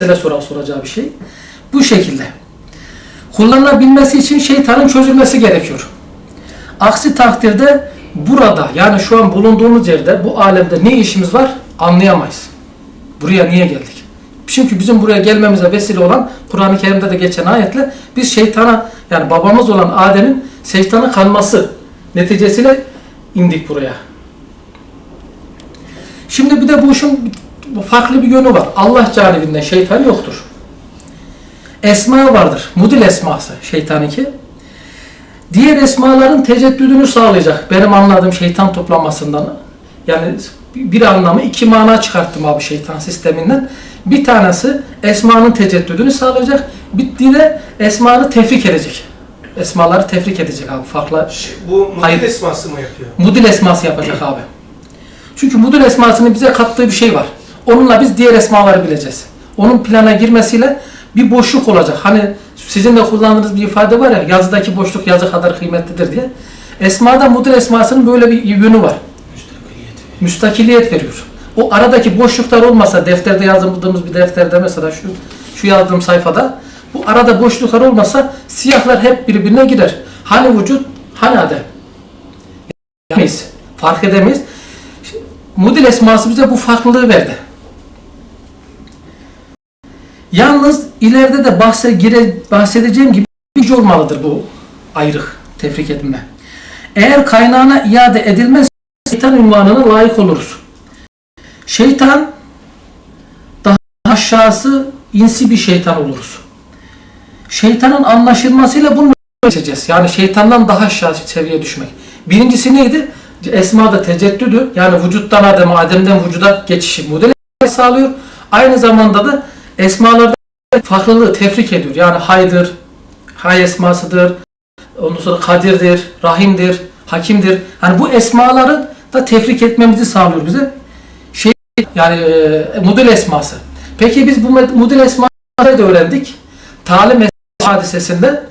mesele sorar soracağı bir şey. Bu şekilde. Kullanılabilmesi için şeytanın çözülmesi gerekiyor. Aksi takdirde burada yani şu an bulunduğumuz yerde bu alemde ne işimiz var anlayamayız. Buraya niye geldik? Çünkü bizim buraya gelmemize vesile olan Kur'an-ı Kerim'de de geçen ayetle biz şeytana yani babamız olan Adem'in şeytana kanması neticesiyle indik buraya. Şimdi bir de bu işin farklı bir yönü var. Allah canibinden şeytan yoktur. Esma vardır. Mudil esması şeytan iki. Diğer esmaların teceddüdünü sağlayacak. Benim anladığım şeytan toplamasından. Yani bir anlamı iki mana çıkarttım abi şeytan sisteminden. Bir tanesi esmanın teceddüdünü sağlayacak. Bir de esmanı tefrik edecek. Esmaları tefrik edecek abi farklı. Bu model Hayır. esması mı yapıyor? Mudil esması yapacak abi. Çünkü mudil esmasının bize kattığı bir şey var. Onunla biz diğer esmaları bileceğiz. Onun plana girmesiyle bir boşluk olacak. Hani sizin de kullandığınız bir ifade var ya yazıdaki boşluk yazı kadar kıymetlidir diye. Esmada mudil esmasının böyle bir yönü var. Müstakiliyet veriyor. O aradaki boşluklar olmasa defterde yazdığımız bir defterde mesela şu şu yazdığım sayfada bu arada boşluklar olmasa siyahlar hep birbirine girer. Hani vücut, hani adem. Yapamayız. Fark edemeyiz. Mudil esması bize bu farklılığı verdi. Yalnız ileride de bahse gire, bahsedeceğim gibi bir şey olmalıdır bu ayrık, tefrik edilme. Eğer kaynağına iade edilmez şeytan ünvanına layık oluruz. Şeytan daha aşağısı insi bir şeytan oluruz. Şeytanın anlaşılmasıyla bunu geçeceğiz. Yani şeytandan daha aşağı seviyeye düşmek. Birincisi neydi? Esmada teceddüdü. Yani vücuttan Adem'e, Adem'den vücuda geçişi model sağlıyor. Aynı zamanda da esmalarda farklılığı tefrik ediyor. Yani haydır, hay esmasıdır, ondan sonra kadirdir, rahimdir, hakimdir. Hani bu esmaları da tefrik etmemizi sağlıyor bize. Şey yani e, model esması. Peki biz bu model esmaları da öğrendik. Talim esma hadisesinde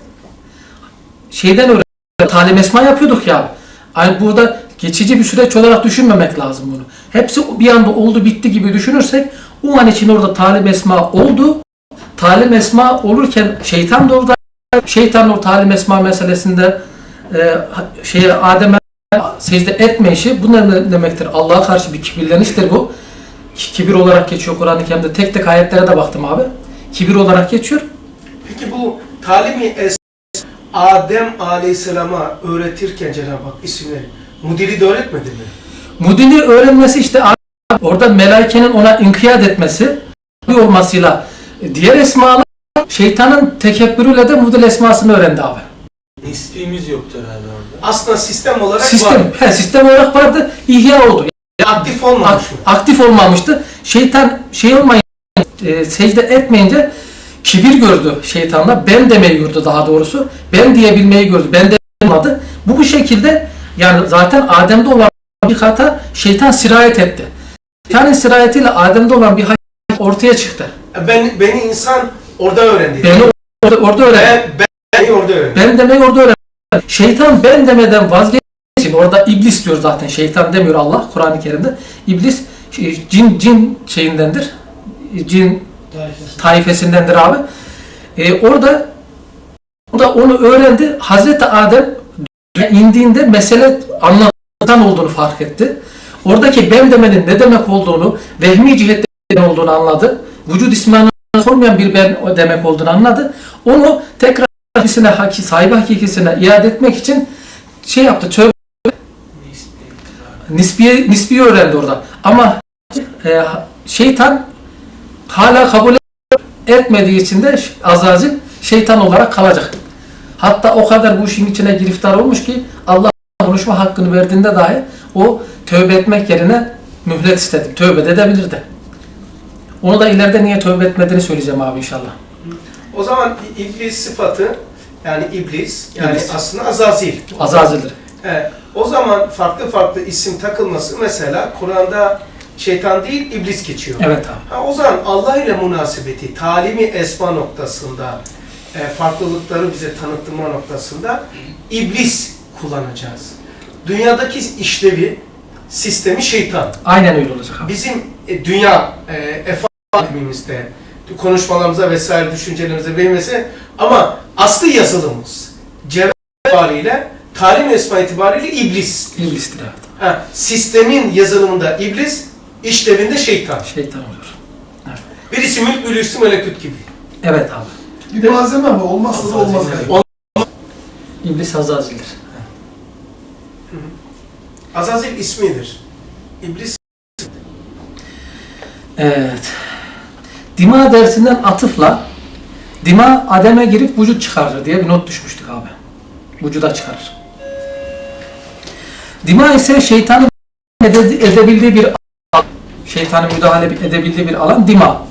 şeyden öğrendik. Talim esma yapıyorduk ya. Yani burada geçici bir süreç olarak düşünmemek lazım bunu. Hepsi bir anda oldu bitti gibi düşünürsek o an için orada talim esma oldu. Talim esma olurken şeytan da orada şeytan o talim esma meselesinde e, şeye Adem'e secde etme işi bu ne demektir? Allah'a karşı bir kibirleniştir bu. Ki- Kibir olarak geçiyor Kur'an-ı Kerim'de. Tek tek ayetlere de baktım abi. Kibir olarak geçiyor. Peki bu talimi es Adem Aleyhisselam'a öğretirken Cenab-ı Hak isimleri Mudili de öğretmedi mi? Mudili öğrenmesi işte orada melaikenin ona inkiyat etmesi olmasıyla diğer esmalar şeytanın tekebbürüyle de mudil esmasını öğrendi abi. Nisbimiz yoktur herhalde orada. Aslında sistem olarak var. Sistem, he, sistem olarak vardı, ihya oldu. Aktif olmamış mı? Aktif olmamıştı. Şeytan şey olmayınca, e, secde etmeyince kibir gördü şeytanla. Ben demeyi gördü daha doğrusu. Ben diyebilmeyi gördü. Ben de olmadı. Bu bu şekilde yani zaten Adem'de olan bir hata şeytan sirayet etti. Şeytanın sirayetiyle Adem'de olan bir hata ortaya çıktı. Ben, beni insan orada öğrendi. Beni orada, orada öğrendi. ben, ben, beni orada öğrendi. Ben demeyi orada öğrendi. Şeytan ben demeden vazgeçtiği için orada iblis diyor zaten. Şeytan demiyor Allah Kur'an-ı Kerim'de. İblis şey, cin cin şeyindendir. Cin taifelsindendir abi. Ee, orada o da onu öğrendi. Hazreti Adem indiğinde mesele anlatan olduğunu fark etti. Oradaki ben demenin ne demek olduğunu, vehmi cihette ne olduğunu anladı. Vücut ismini olmayan bir ben demek olduğunu anladı. Onu tekrar hakikisine, haki, sahibi hakikisine iade etmek için şey yaptı. Tövbe nisbiye, nisbiye öğrendi orada. Ama e, şeytan hala kabul etmediği için de Azazil şeytan olarak kalacak. Hatta o kadar bu işin içine giriftar olmuş ki Allah konuşma hakkını verdiğinde dahi o tövbe etmek yerine mühlet istedi. Tövbe de edebilirdi. Onu da ileride niye tövbe etmediğini söyleyeceğim abi inşallah. O zaman iblis sıfatı yani iblis yani İblis. aslında azazil. Azazil'dir. Evet. O zaman farklı farklı isim takılması mesela Kur'an'da şeytan değil iblis geçiyor. Evet abi. Ha, o zaman Allah ile münasebeti, talimi esma noktasında, e, farklılıkları bize tanıtma noktasında iblis kullanacağız. Dünyadaki işlevi, sistemi şeytan. Aynen öyle olacak abi. Bizim e, dünya e, efa alemimizde konuşmalarımıza vesaire düşüncelerimize verilmesi ama aslı yazılımımız cevher itibariyle talim esma itibariyle iblis. İblistir evet. Ha, sistemin yazılımında iblis, işlevinde şeytan. Şeytan olur. Birisi mülk, birisi melekut gibi. Evet abi. Bir malzeme ama olmazsa da olmaz yani. İblis Azazil'dir. Azazil ismidir. İblis Evet. Dima dersinden atıfla dima ademe girip vücut çıkarır diye bir not düşmüştük abi. Vücuda çıkarır. Dima ise şeytanın ede- edebildiği bir. Şeytanın müdahale edebildiği bir alan dima.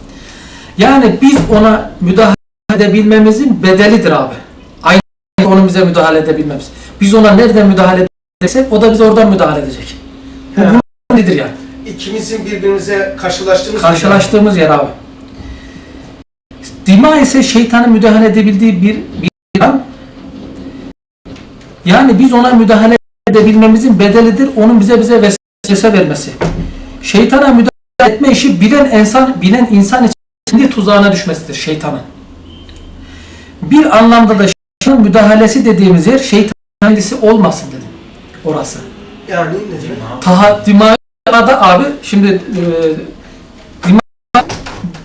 Yani biz ona müdahale edebilmemizin bedelidir abi. Aynı onun bize müdahale edebilmemiz. Biz ona nereden müdahale edersek o da bize oradan müdahale edecek. Bunun nedir yani? ikimizin birbirimize karşılaştığımız Karşılaştığımız yer abi. Dima ise şeytanın müdahale edebildiği bir, bir an. Yani biz ona müdahale edebilmemizin bedelidir. Onun bize bize vesvese vermesi. Şeytana müdahale etme işi bilen insan, bilen insan için kendi tuzağına düşmesidir şeytanın. Bir anlamda da şeytanın müdahalesi dediğimiz yer şeytan kendisi olmasın dedim. Orası. Yani ne demek? Taha Dima'da abi şimdi e, Dima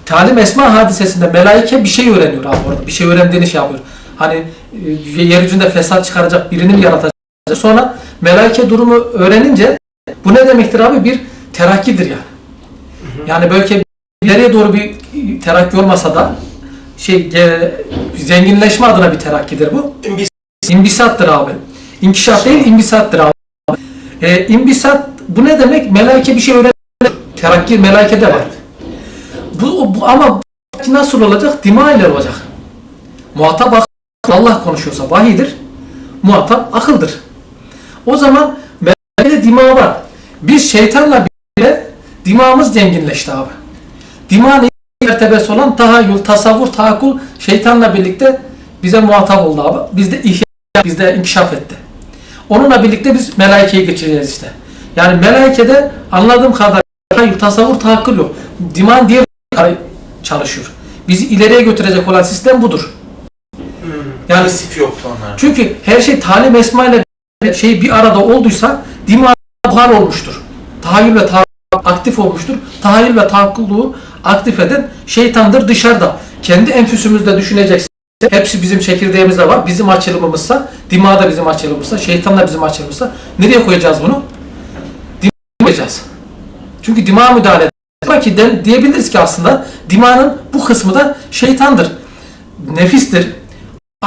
Talim Esma hadisesinde melaike bir şey öğreniyor abi orada. Bir şey öğrendiğini şey yapıyor. Hani e, yeryüzünde fesat çıkaracak birini mi yaratacak? Sonra melaike durumu öğrenince bu ne demektir abi? Bir terakkidir yani. Yani böyle ileriye doğru bir terakki olmasa da şey e, zenginleşme adına bir terakkidir bu. İmbis İmbisattır abi. İnkişaf değil imbisattır abi. E, imbisat bu ne demek? Melaike bir şey öğrenir. Terakki melaikede var. Bu, bu ama nasıl olacak? Dima ile olacak. Muhatap akıl. Allah konuşuyorsa vahidir. Muhatap akıldır. O zaman melaikede dima var. Biz şeytanla birlikte dimağımız zenginleşti abi. Dimağın ilk mertebesi olan tahayyül, tasavvur, tahakkul şeytanla birlikte bize muhatap oldu abi. Bizde ihya, bizde inkişaf etti. Onunla birlikte biz melaikeyi geçireceğiz işte. Yani melaikede anladığım kadarıyla tasavvur, tahakkul yok. Dimağın diğer kare- çalışıyor. Bizi ileriye götürecek olan sistem budur. Yani Pasif yoktu onlar. çünkü her şey talim esma ile şey bir arada olduysa dima buhar olmuştur. Tahayyül ve tahakkul aktif olmuştur. Tahayyül ve tahakkulluğu aktif eden şeytandır dışarıda. Kendi enfüsümüzde düşüneceksin. Hepsi bizim çekirdeğimizde var. Bizim açılımımızsa, dima da bizim açılımımızsa, şeytan da bizim açılımımızsa nereye koyacağız bunu? Dima koyacağız. Çünkü dima müdahale eder. ki de, diyebiliriz ki aslında dimanın bu kısmı da şeytandır. Nefistir.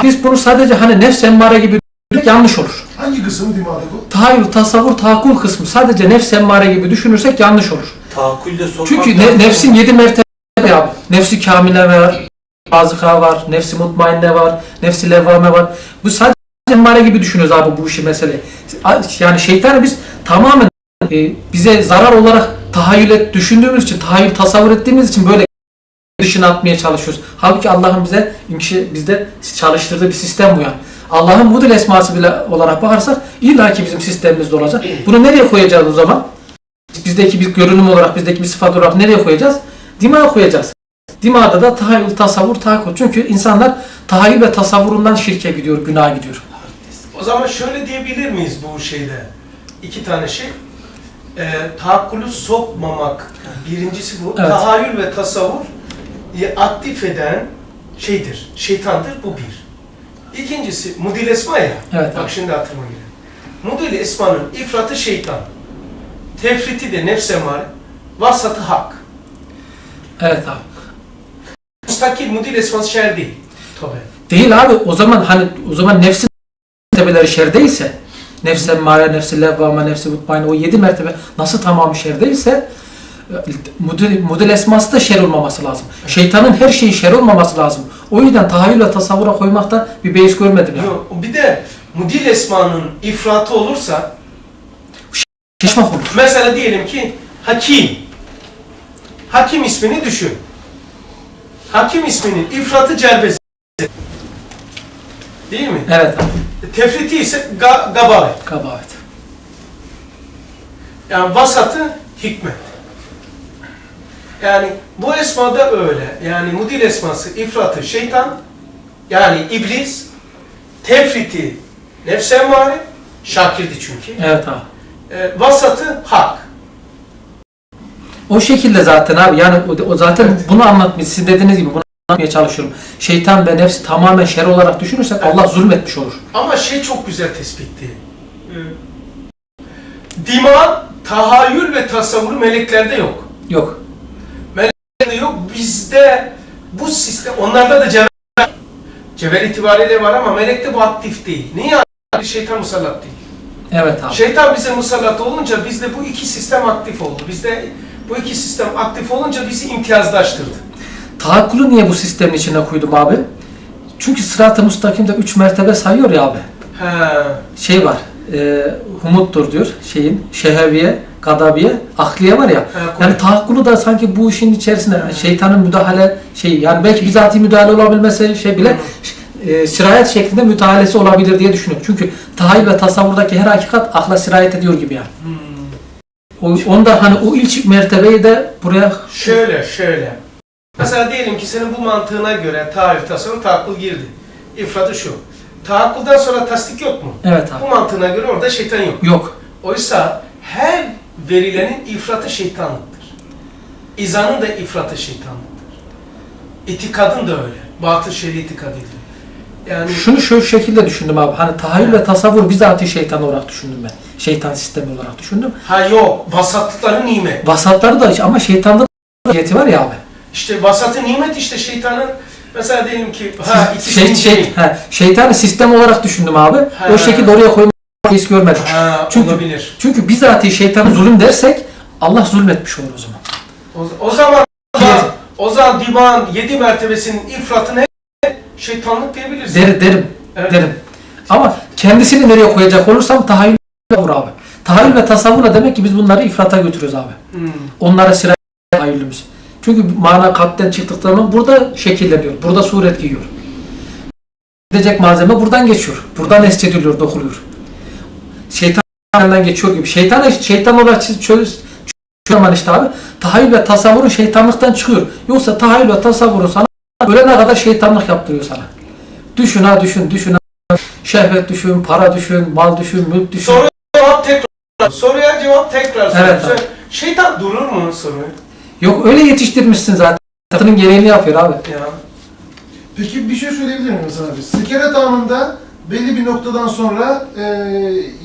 Biz bunu sadece hani nefs emmare gibi düşünürsek yanlış olur. Hangi kısım dimağda bu? Tahayyül, tasavvur, tahakkul kısmı sadece nefs emmare gibi düşünürsek yanlış olur. Tahakkülde sokmak Çünkü ne- nefsin yedi mertebe ya. Nefsi kamile var, bazıka var, nefsi mutmainne var, nefsi levvame var. Bu sadece emmare gibi düşünüyoruz abi bu işi mesele. Yani şeytanı biz tamamen e, bize zarar olarak tahayyül et, düşündüğümüz için, tahayyül tasavvur ettiğimiz için böyle dışına atmaya çalışıyoruz. Halbuki Allah'ın bize bizde çalıştırdığı bir sistem bu yani. Allah'ın mudil esması bile olarak bakarsak illa ki bizim sistemimizde olacak. Bunu nereye koyacağız o zaman? Bizdeki bir görünüm olarak, bizdeki bir sıfat olarak nereye koyacağız? Dimağa koyacağız. Dimağda da tahayyül, tasavvur, tahakkul. Çünkü insanlar tahayyül ve tasavvurundan şirke gidiyor, günaha gidiyor. O zaman şöyle diyebilir miyiz bu şeyde? İki tane şey. Ee, tahakkülü sokmamak. Birincisi bu. Evet. Tahayyül ve tasavvur e, aktif eden şeydir. Şeytandır. Bu bir. İkincisi mudil esma ya. Evet, Bak abi. şimdi aklıma geliyor. Mudil esmanın ifratı şeytan. Tefriti de nefs emare. Vasatı hak. Evet abi. Müstakil mudil esması şer değil. Tabii. Değil abi o zaman hani o zaman nefsin mertebeleri şerdeyse nefs emmare, nefsi levvame, nefsi mutmainne o yedi mertebe nasıl tamamı şerdeyse model, model esması da şer olmaması lazım. Şeytanın her şeyi şer olmaması lazım. O yüzden tahayyül ve tasavvura koymakta bir beis görmedim yani. Yok, bir de mudil esmanın ifratı olursa Şaşmak olur. Mesela diyelim ki Hakim. Hakim ismini düşün. Hakim isminin ifratı celbesi. Değil mi? Evet abi. Tefriti ise ga gabavet. Kabahat. Yani vasatı hikmet. Yani Bu esmada öyle. Yani mudil esması ifratı şeytan, yani iblis, tefriti nefs emmare, şakirdi çünkü. Evet abi. E, vasatı hak. O şekilde zaten abi yani o, o zaten bunu anlatmış siz dediğiniz gibi bunu anlatmaya çalışıyorum. Şeytan ve nefsi tamamen şer olarak düşünürsek Evet. Allah zulmetmiş olur. Ama şey çok güzel tespitti. Ee, Dima, tahayyül ve tasavvuru meleklerde yok. Yok. Meleklerde yok. Bizde bu sistem, onlarda da cevher. Cevher itibariyle var ama melekte bu aktif değil. Niye? Şeytan musallat değil. Evet abi. Şeytan bize musallat olunca bizde bu iki sistem aktif oldu. Bizde bu iki sistem aktif olunca bizi imtiyazlaştırdı. Tahakkülü niye bu sistemin içine koydum abi? Çünkü sırat-ı müstakimde 3 mertebe sayıyor ya abi. He. Şey var. E, humuttur diyor şeyin. Şeheviye, gadabiye, akliye var ya. koy. Yani tahakkülü da sanki bu işin içerisinde şeytanın müdahale şey yani belki bizatihi müdahale olabilmese şey bile e, sirayet şeklinde müdahalesi olabilir diye düşünüyorum. Çünkü tahayyül ve tasavvurdaki her hakikat akla sirayet ediyor gibi yani. Hmm. O, onda hani o ilk mertebeyi de buraya Şöyle, şöyle. Mesela diyelim ki senin bu mantığına göre tarih, tasavvur, tahakkul girdi. İfradı şu. Tahakkuldan sonra tasdik yok mu? evet Bu abi. mantığına göre orada şeytan yok. Yok. Oysa her verilenin ifratı şeytanlıktır. İzanın da ifratı şeytanlıktır. İtikadın da öyle. Batıl şer'i itikadıydı. Yani Şunu şu şekilde düşündüm abi. Hani tahayyül ve tasavvur bizatihi şeytan olarak düşündüm ben. Şeytan sistemi olarak düşündüm. ha yok, vasatlıkları nimet. Vasatları da ama şeytanda da niyeti var ya abi. İşte vasatı nimet işte şeytanın mesela diyelim ki ha ikisinin Şey, şey, he, şeytanı sistem olarak düşündüm abi. Ha. O şekilde oraya koymak hiç görmedim. ha, Çünkü- olabilir. Çünkü bizatihi şeytanı zulüm dersek Allah zulmetmiş olur o zaman. O, o zaman Yedi. o zaman divan yedi mertebesinin ifratını şeytanlık diyebiliriz. Der, derim. Evet. Derim. Ama kendisini nereye koyacak olursam tahayyül ve tasavvur abi. Tahayyül ve tasavvurla demek ki biz bunları ifrata götürüyoruz abi. Hmm. Onlara sirayet tahayyülümüz. Çünkü mana kalpten çıktıktan sonra burada şekilleniyor. Burada suret giyiyor. Gidecek malzeme buradan geçiyor. Buradan escediliyor, dokuluyor. Şeytandan geçiyor gibi. Şeytan, şeytan olarak çöz, zaman işte abi. Tahayyül ve tasavvurun şeytanlıktan çıkıyor. Yoksa tahayyül ve tasavvurun sana ölene kadar şeytanlık yaptırıyor sana. Düşün ha düşün, düşün ha. Şehvet düşün, para düşün, mal düşün, mülk düşün. Tekrar. Soruya cevap tekrar. Evet, Söyle. Şeytan durur mu soruyu? Yok öyle yetiştirmişsin zaten. Satının gereğini yapıyor abi. Ya. Peki bir şey söyleyebilir miyim mesela abi? Sikeret anında belli bir noktadan sonra e,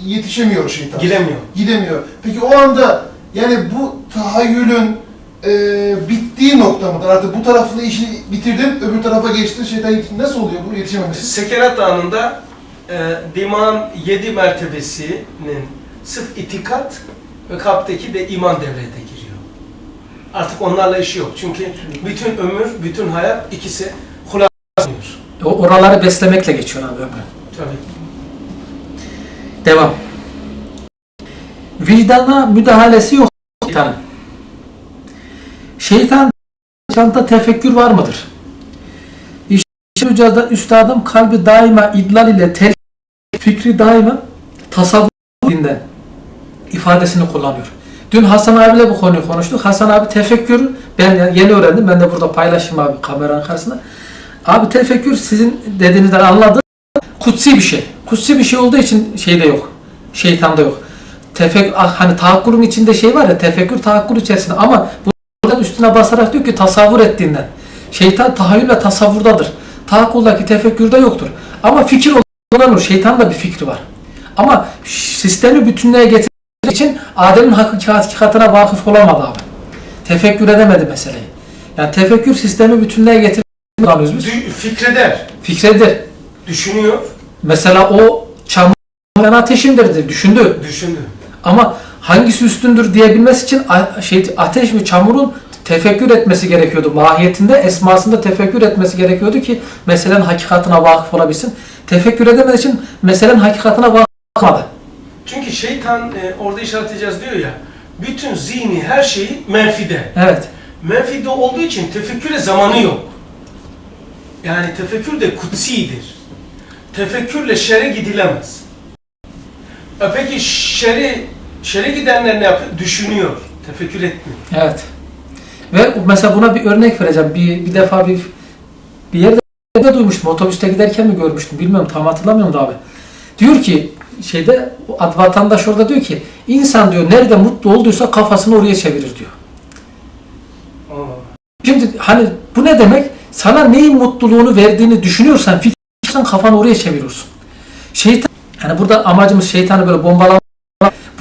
yetişemiyor şeytan. Giremiyor. Gidemiyor. Peki o anda yani bu tahayyülün e, bittiği nokta mıdır? Artık bu tarafla işi bitirdin, öbür tarafa geçtin, şeytan yetişti. Nasıl oluyor bu yetişememesi? Sekerat anında e, diman yedi mertebesinin sırf itikat ve kalpteki de iman devrede giriyor. Artık onlarla işi yok. Çünkü bütün ömür, bütün hayat ikisi hulaslanıyor. O oraları beslemekle geçiyor abi ömrü. Tabii. Devam. Vicdana müdahalesi yok şeytanın. Şeytan şeytanda tefekkür var mıdır? İşte üstadım kalbi daima idlal ile tel fikri daima tasavvur dinden ifadesini kullanıyor. Dün Hasan abiyle bu konuyu konuştuk. Hasan abi tefekkür ben yeni öğrendim. Ben de burada paylaşayım abi kameranın karşısında. Abi tefekkür sizin dediğinizden anladım. Kutsi bir şey. Kutsi bir şey olduğu için şeyde yok. Şeytanda yok. Tefek ah, hani tahakkürün içinde şey var ya tefekkür tahakkür içerisinde ama buradan üstüne basarak diyor ki tasavvur ettiğinden. Şeytan tahayyül ve tasavvurdadır. Tahakkuldaki tefekkürde yoktur. Ama fikir olan. Şeytan da bir fikri var. Ama sistemi bütünlüğe getirmek için Adem'in hakiki hakikatine vakıf olamadı abi. Tefekkür edemedi meseleyi. Yani tefekkür sistemi bütünlüğe getirmek kullanıyoruz biz. Fikreder, Fikredir. düşünüyor, Mesela o çamur ben ateşimdir düşündü. düşündü. Ama hangisi üstündür diyebilmesi için şey ateş ve çamurun tefekkür etmesi gerekiyordu. Mahiyetinde, esmasında tefekkür etmesi gerekiyordu ki meselenin hakikatine vakıf olabilsin. Tefekkür edemediği için meselenin hakikatine vakıf olamadı. Çünkü şeytan e, orada işaret edeceğiz diyor ya, bütün zihni her şeyi menfide. Evet. Menfide olduğu için tefekküre zamanı yok. Yani tefekkür de kutsidir. Tefekkürle şere gidilemez. E peki şeri, şere gidenler ne yapıyor? Düşünüyor, tefekkür etmiyor. Evet. Ve mesela buna bir örnek vereceğim. Bir, bir defa bir bir yerde duymuştum. Otobüste giderken mi görmüştüm bilmiyorum tam hatırlamıyorum da abi. Diyor ki şeyde vatandaş orada diyor ki insan diyor nerede mutlu olduysa kafasını oraya çevirir diyor. Şimdi hani bu ne demek? Sana neyin mutluluğunu verdiğini düşünüyorsan fikirsen kafanı oraya çeviriyorsun. Şeytan hani burada amacımız şeytanı böyle bombalamak.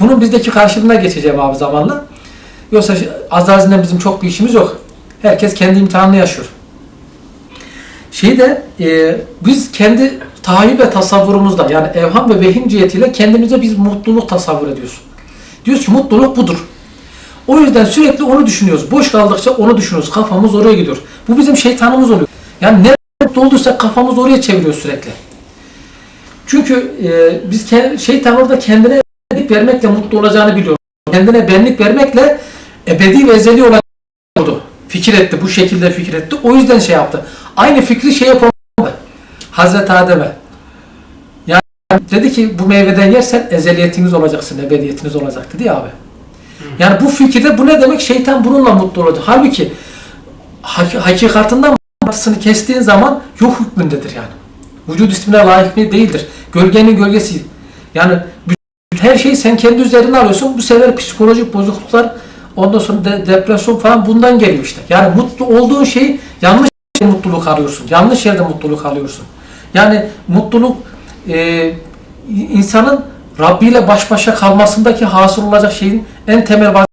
Bunun bizdeki karşılığına geçeceğim abi zamanla. Yoksa Azrail'le bizim çok bir işimiz yok. Herkes kendi imtihanını yaşıyor. Şeyde e, biz kendi tahayyül ve tasavvurumuzda yani evham ve vehim cihetiyle kendimize biz mutluluk tasavvur ediyoruz. Diyoruz ki mutluluk budur. O yüzden sürekli onu düşünüyoruz. Boş kaldıkça onu düşünüyoruz. Kafamız oraya gidiyor. Bu bizim şeytanımız oluyor. Yani ne mutlu olduysak kafamız oraya çeviriyor sürekli. Çünkü e, biz şeytan orada kendine benlik vermekle mutlu olacağını biliyor. Kendine benlik vermekle ebedi ve ezeli olacağını Fikir etti. Bu şekilde fikir etti. O yüzden şey yaptı. Aynı fikri şey yapamadı. Hazreti Adem'e. Yani dedi ki bu meyveden yersen ezeliyetiniz olacaksın, ebediyetiniz olacak dedi ya abi. Yani bu fikirde bu ne demek? Şeytan bununla mutlu olacak. Halbuki hak- hakikatinden batısını kestiğin zaman yok hükmündedir yani. Vücut ismine layık bir değildir. Gölgenin gölgesi. Yani her şeyi sen kendi üzerine alıyorsun. Bu sefer psikolojik bozukluklar ondan sonra de- depresyon falan bundan geliyor işte. Yani mutlu olduğun şey yanlış yerde mutluluk arıyorsun. Yanlış yerde mutluluk alıyorsun. Yani mutluluk e, insanın Rabbi ile baş başa kalmasındaki hasıl olacak şeyin en temel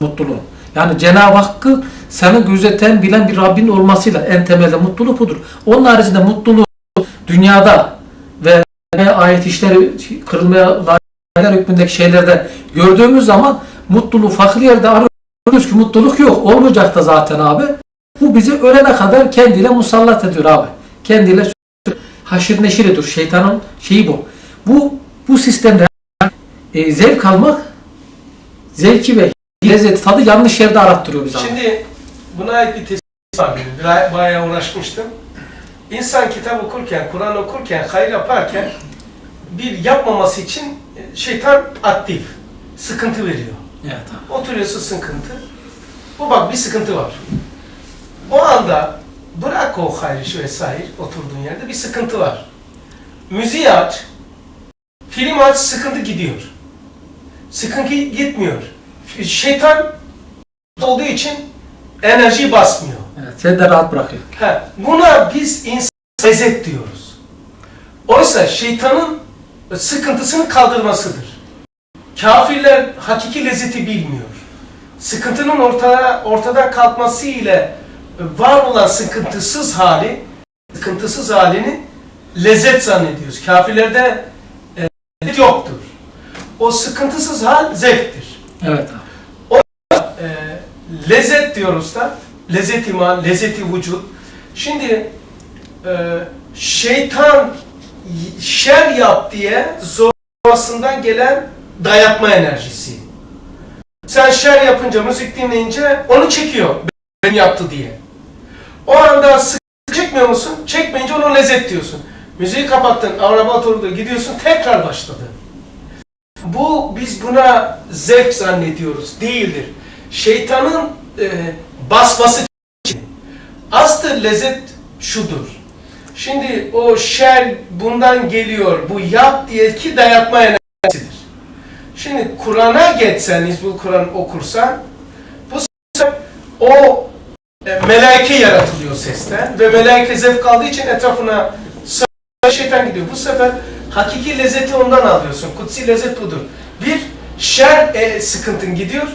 mutluluğu. Yani Cenab-ı Hakk'ı seni gözeten, bilen bir Rabbin olmasıyla en temelde mutluluk budur. Onun haricinde mutluluğu dünyada ve ayet işleri kırılmaya layıklar hükmündeki şeylerde gördüğümüz zaman mutluluğu farklı yerde arıyoruz ki mutluluk yok. Olmayacak da zaten abi. Bu bizi ölene kadar kendiyle musallat ediyor abi. Kendiyle haşir neşir ediyor. Şeytanın şeyi bu. Bu bu sistemde e, zevk almak zevki ve lezzeti tadı yanlış yerde arattırıyor bizi. Şimdi buna ait bir tespit var Bayağı uğraşmıştım. İnsan kitap okurken, Kur'an okurken, hayır yaparken bir yapmaması için e, şeytan aktif. Sıkıntı veriyor. Evet abi. Oturuyorsun sıkıntı. Bu bak bir sıkıntı var. O anda bırak o hayrı vesaire oturduğun yerde bir sıkıntı var. Müziği aç, film aç sıkıntı gidiyor. Sıkıntı gitmiyor. Şeytan olduğu için enerji basmıyor. Evet, seni de rahat bırakıyor. Ha, buna biz insan lezzet diyoruz. Oysa şeytanın sıkıntısını kaldırmasıdır. Kafirler hakiki lezzeti bilmiyor. Sıkıntının ortaya, ortadan kalkması ile var olan sıkıntısız hali, sıkıntısız halini lezzet zannediyoruz. Kafirlerde e, lezzet yoktur. O sıkıntısız hal zevktir. Evet abi. E, lezzet diyoruz da, lezzet iman, lezzeti vücut. Şimdi e, şeytan şer yap diye zorlamasından gelen dayatma enerjisi. Sen şer yapınca, müzik dinleyince onu çekiyor. Ben yaptı diye. O anda sık çekmiyor musun? Çekmeyince onu lezzet diyorsun. Müziği kapattın, araba oturdu, gidiyorsun tekrar başladı. Bu biz buna zevk zannediyoruz. Değildir. Şeytanın e, basması için. Lezzet şudur. Şimdi o şer bundan geliyor. Bu yap diye ki dayatma enerjisidir. Şimdi Kur'an'a geçsen, İzbul Kur'an okursan bu o melaike yaratılıyor sesten ve melaike zevk aldığı için etrafına şeytan gidiyor. Bu sefer hakiki lezzeti ondan alıyorsun. Kutsi lezzet budur. Bir, şer e, sıkıntın gidiyor.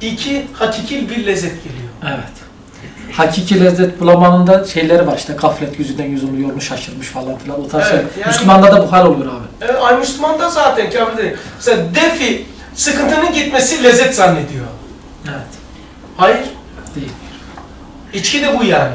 İki, hakiki bir lezzet geliyor. Evet. Hakiki lezzet bulamanın da şeyleri var işte gaflet yüzünden yüzümü yormuş şaşırmış falan filan o tarz Evet, şeyler. yani- Müslümanda da bu hal oluyor abi. E, ay Müslüman da zaten kafir değil. Mesela defi sıkıntının gitmesi lezzet zannediyor. Evet. Hayır. İçki de bu yani.